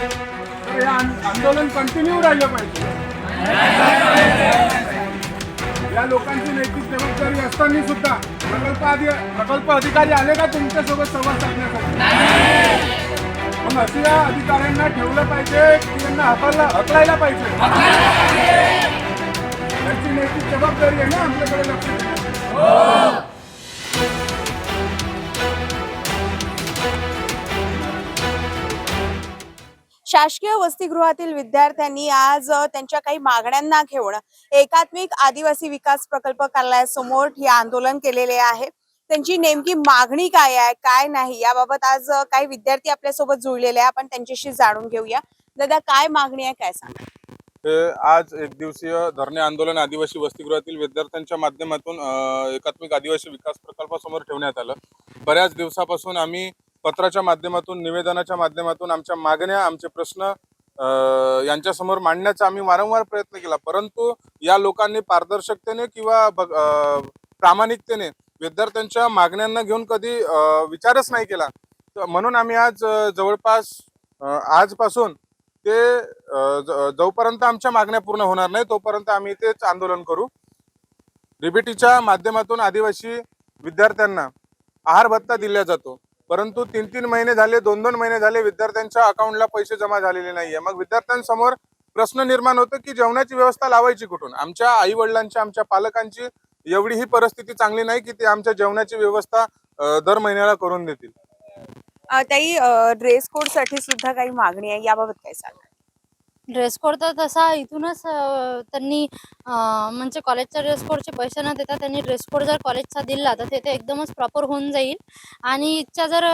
हे आंदोलन कंटिन्यू राहिलं पाहिजे. या लोकांची नैतिक जबाबदारी असताना सुद्धा प्रकल्प आधी प्रकल्प अधिकारी आले का तुमच्यासोबत संवाद साधण्यासाठी? मग अशी या अधिकाऱ्यांना ठेवलं पाहिजे की त्यांना हकलला हकलायला पाहिजे. त्यांची नैतिक जबाबदारी आहे ना आमच्याकडे लक्ष शासकीय वसतिगृहातील विद्यार्थ्यांनी आज त्यांच्या काही मागण्यांना घेऊन एकात्मिक आदिवासी विकास प्रकल्प कार्यालयासमोर हे आंदोलन केलेले आहे. त्यांची नेमकी मागणी काय आहे काय नाही याबाबत आज काही विद्यार्थी आपल्यासोबत जुळलेले आहे. आपण त्यांच्याशी जाणून घेऊया. दादा काय मागणी आहे काय सांगा आज एक दिवसीय धरणे आंदोलन आदिवासी वसतिगृहातील विद्यार्थ्यांच्या माध्यमातून एकात्मिक आदिवासी विकास प्रकल्पासमोर ठेवण्यात आलं. बऱ्याच दिवसापासून आम्ही पत्राच्या माध्यमातून निवेदनाच्या माध्यमातून आमच्या मागण्या आमचे प्रश्न यांच्यासमोर मांडण्याचा आम्ही वारंवार प्रयत्न केला. परंतु या लोकांनी पारदर्शकतेने किंवा बग- प्रामाणिकतेने विद्यार्थ्यांच्या मागण्यांना घेऊन कधी विचारच नाही केला. तर म्हणून आम्ही आज जवळपास आजपासून ते जोपर्यंत आमच्या मागण्या पूर्ण होणार नाही तोपर्यंत आम्ही तेच आंदोलन करू. डीबीटीच्या माध्यमातून आदिवासी विद्यार्थ्यांना आहार भत्ता दिला जातो. परंतु तीन तीन महिने झाले दोन दोन महिने झाले विद्यार्थ्यांच्या अकाउंटला पैसे जमा झालेले नाहीये. मग विद्यार्थ्यांसमोर प्रश्न निर्माण होतो की जेवणाची व्यवस्था लावायची कुठून? आमच्या आई वडिलांची आमच्या पालकांची एवढी ही परिस्थिती चांगली नाही की ते आमच्या जेवणाची व्यवस्था दर महिन्याला करून देतील. ताई ड्रेस कोडसाठी सुद्धा काही मागणी आहे याबाबत काय सांगा ड्रेस कोड तर तसा इथूनच त्यांनी म्हणजे कॉलेजच्या ड्रेस कोडचे पैसे न देता त्यांनी ड्रेस कोड जर कॉलेजचा दिला तर ते एकदमच प्रॉपर होऊन जाईल. आणि इथच्या जर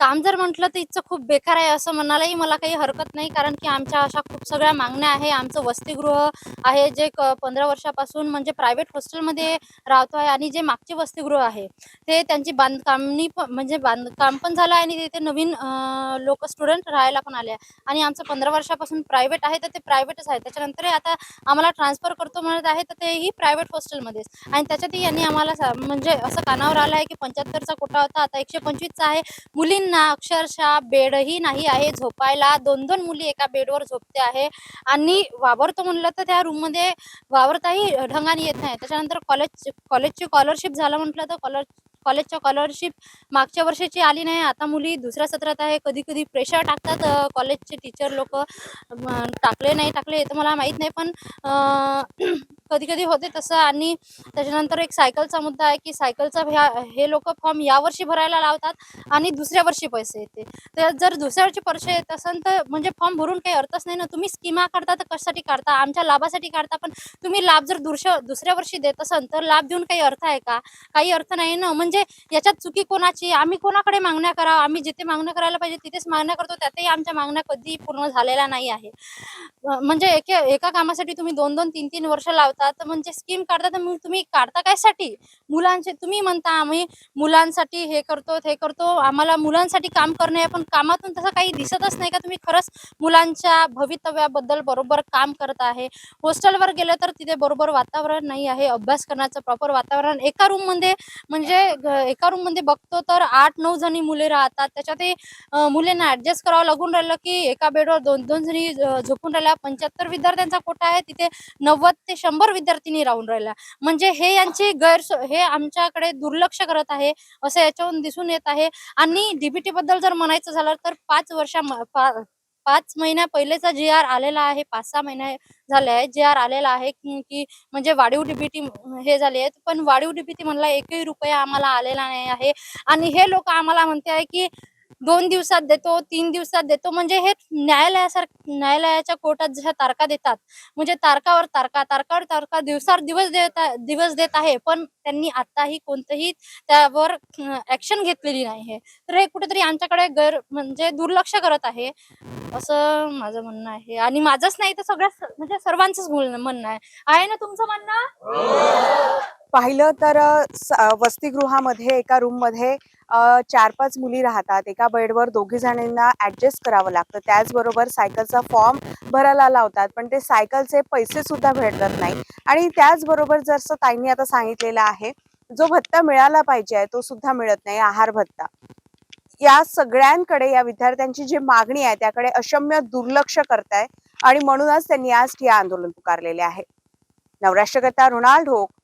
काम जर म्हटलं तर इथचं खूप बेकार आहे असं म्हणायलाही मला काही हरकत नाही कारण की आमच्या अशा खूप सगळ्या मागण्या आहे. आमचं वसतिगृह आहे जे क पंधरा वर्षापासून म्हणजे प्रायव्हेट हॉस्टेलमध्ये राहतो आहे आणि जे मागचे वसतिगृह आहे ते त्यांची बांधकामनी पण म्हणजे बांधकाम पण झालं आहे आणि तिथे नवीन लोक स्टुडंट राहायला पण आले आहे. आणि आमचं पंधरा वर्षापासून प्रायव्हेट आहे तर ते प्रायव्हेटच आहे. त्याच्यानंतर आता आम्हाला ट्रान्सफर करतो म्हणत आहे तर तेही प्रायव्हेट हॉस्टेलमध्येच आणि त्याच्यातही यांनी आम्हाला सा- म्हणजे असं कानावर आलं आहे की पंच्याहत्तरचा कोटा होता आता एकशे पंचवीसचा आहे. मुलींना अक्षरशः बेडही नाही आहे. झोपायला दोन दोन मुली एका बेडवर झोपते आहे. आणि वावरतो म्हणलं तर त्या रूममध्ये वावरताही ढंगाने येत नाही. त्याच्यानंतर कॉलेज कॉलेजची स्कॉलरशिप झालं म्हटलं तर कॉलर कॉलेजच्या स्कॉलरशिप मागच्या वर्षाची आली नाही. आता मुली दुसऱ्या सत्रात आहे. कधी कधी प्रेशर टाकतात. कॉलेजचे टीचर लोक टाकले नाही टाकले हे तर मला माहीत नाही. पण कधी कधी होते तसं. आणि त्याच्यानंतर एक सायकलचा मुद्दा आहे की सायकलचा ह्या हे लोक फॉर्म यावर्षी भरायला लावतात आणि दुसऱ्या वर्षी पैसे येते. तर जर दुसऱ्या वर्षी पैसे येत असेल तर म्हणजे फॉर्म भरून काही अर्थच नाही ना. तुम्ही स्कीमा काढता तर कशासाठी काढता? आमच्या लाभासाठी काढता. पण तुम्ही लाभ जर दुसऱ्या दुसऱ्या वर्षी देत असाल तर लाभ देऊन काही अर्थ आहे का? काही अर्थ नाही ना. म्हणजे म्हणजे याच्यात चुकी कोणाची? आम्ही कोणाकडे मागण्या करावं? आम्ही जिथे मागण्या करायला पाहिजे तिथेच मागण्या करतो. त्यातही आमच्या मागण्या कधीही पूर्ण झालेल्या नाही आहे म्हणजे एके एका कामासाठी तुम्ही दोन दोन तीन तीन वर्ष लावता तर म्हणजे स्कीम काढता तर मग तुम्ही काढता कायसाठी मुलांचे तुम्ही म्हणता आम्ही मुलांसाठी हे करतो हे करतो. आम्हाला मुलांसाठी काम करणे आहे पण कामातून तसं काही दिसतच नाही का? तुम्ही खरंच मुलांच्या भवितव्याबद्दल बरोबर काम करत आहे. हॉस्टेलवर गेलं तर तिथे बरोबर वातावरण नाही आहे. अभ्यास करण्याचं प्रॉपर वातावरण. एका रूममध्ये म्हणजे एका एका रूममध्ये बघतो तर आठ नऊ जणी मुले राहतात. त्याच्यातही मुलींना ऍडजस्ट करावं लागून राहिलं की एका बेडवर दोन दोन जणी झोपून राहिल्या. पंच्याहत्तर विद्यार्थ्यांचा कोटा आहे. तिथे नव्वद ते शंभर विद्यार्थिनी राहून राहिल्या. म्हणजे हे यांची गैर हे आमच्याकडे दुर्लक्ष करत आहे असं याच्यावरून दिसून येत आहे. आणि डीबीटी बद्दल जर म्हणायचं झालं तर पाच वर्षा म- पा- पाच महिन्या पहिलेचा जी आर आलेला आहे पाच सहा महिने झाले आहे जे आर आलेला आहे की की म्हणजे वाढीव डीबीटी हे झाले आहेत. पण वाढीव डीबीटी म्हणला एकही रुपया आम्हाला आलेला नाही आहे. आणि हे लोक आम्हाला म्हणते आहे की दोन दिवसात देतो तीन दिवसात देतो. म्हणजे हे न्यायालयासारखं न्यायालयाच्या कोर्टात जशा तारखा देतात म्हणजे तारकावर तारखा तारकावर तारखा दिवसावर दिवस देत दिवस देत आहे पण त्यांनी आताही कोणतंही त्यावर ऍक्शन घेतलेली नाही आहे. तर हे कुठेतरी आमच्याकडे गैर म्हणजे दुर्लक्ष करत आहे असं माझं म्हणणं आहे. आणि माझंच नाही तर सगळ्या म्हणजे सर्वांचंच म्हणणं आहे. आहे ना तुमचं म्हणणं? हो. पाहिलं तर स- वसतिगृहामध्ये एका रूममध्ये चार पाच मुली राहतात. एका बेडवर दोघी जणांना ॲडजस्ट करावं लागतं. त्याचबरोबर सायकलचा फॉर्म भरायला लावतात पण ते सायकलचे पैसेसुद्धा भेटत नाही. आणि त्याचबरोबर जसं ताईंनी आता सांगितलेलं आहे जो भत्ता मिळाला पाहिजे आहे तो सुद्धा मिळत नाही आहार भत्ता. या सगळ्यांकडे या विद्यार्थ्यांची जी मागणी आहे त्याकडे अशम्य दुर्लक्ष करताय आणि म्हणूनच त्यांनी आज या आंदोलन पुकारलेले आहे. नवराष्ट्रकर्ता रुणाल ढोक